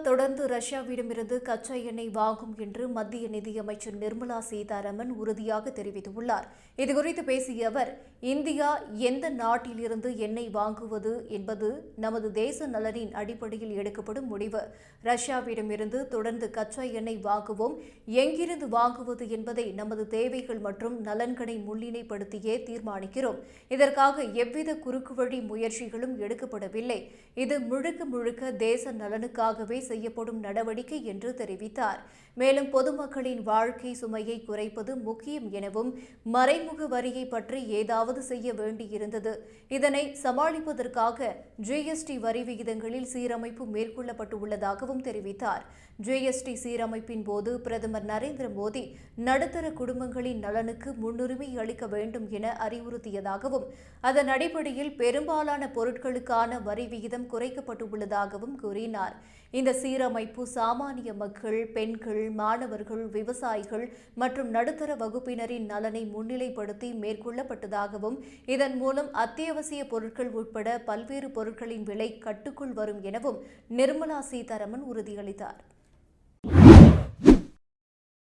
தொடர்ந்து ரஷ்யாவிடமிருந்து கச்சா எண்ணெய் வாங்கும் என்று மத்திய நிதியமைச்சர் நிர்மலா சீதாராமன் உறுதியாக தெரிவித்துள்ளார். இதுகுறித்து பேசிய அவர் இந்தியா எந்த நாட்டிலிருந்து எண்ணெய் வாங்குவது என்பது நமது தேச நலனின் அடிப்படையில் எடுக்கப்படும் முடிவு. ரஷ்யாவிடமிருந்து தொடர்ந்து கச்சா எண்ணெய் வாங்குவோம் எங்கிருந்து வாங்குவது என்பதை நமது தேவைகள் மற்றும் நலன்களை முன்னிலைப்படுத்தியே தீர்மானிக்கிறோம். இதற்காக எவ்வித குறுக்குவழி முயற்சிகளும் எடுக்கப்படவில்லை. இது முழுக்க முழுக்க தேச நலனுக்காகவே செய்யப்படும் நடவடிக்கை என்று தெரிவித்தார். மேலும் பொதுமக்களின் வாழ்க்கை சுமையை குறைப்பது முக்கியம் எனவும் மறைமுக வரியை பற்றி ஏதாவது செய்ய வேண்டியிருந்தது. இதனை சமாளிப்பதற்காக ஜிஎஸ்டி வரி விகிதங்களில் சீரமைப்பு மேற்கொள்ளப்பட்டுள்ளதாகவும் தெரிவித்தார். ஜிஎஸ்டி சீரமைப்பின் போது பிரதமர் நரேந்திர மோடி நடுத்தர குடும்பங்களின் நலனுக்கு முன்னுரிமை அளிக்க வேண்டும் என அறிவுறுத்தியதாகவும் அதன் அடிப்படையில் பெரும்பாலான பொருட்களுக்கான வரி விகிதம் குறைக்கப்பட்டுள்ளதாகவும் கூறினார். இந்த சீரமைப்பு சாமானிய மக்கள் பெண்கள் மாணவர்கள் விவசாயிகள் மற்றும் நடுத்தர வகுப்பினரின் நலனை முன்னிலைப்படுத்தி மேற்கொள்ளப்பட்டதாகவும் இதன் மூலம் அத்தியாவசிய பொருட்கள் உட்பட பல்வேறு பொருட்களின் விலை கட்டுக்குள் வரும் எனவும் நிர்மலா சீதாராமன் உறுதியளித்தார்.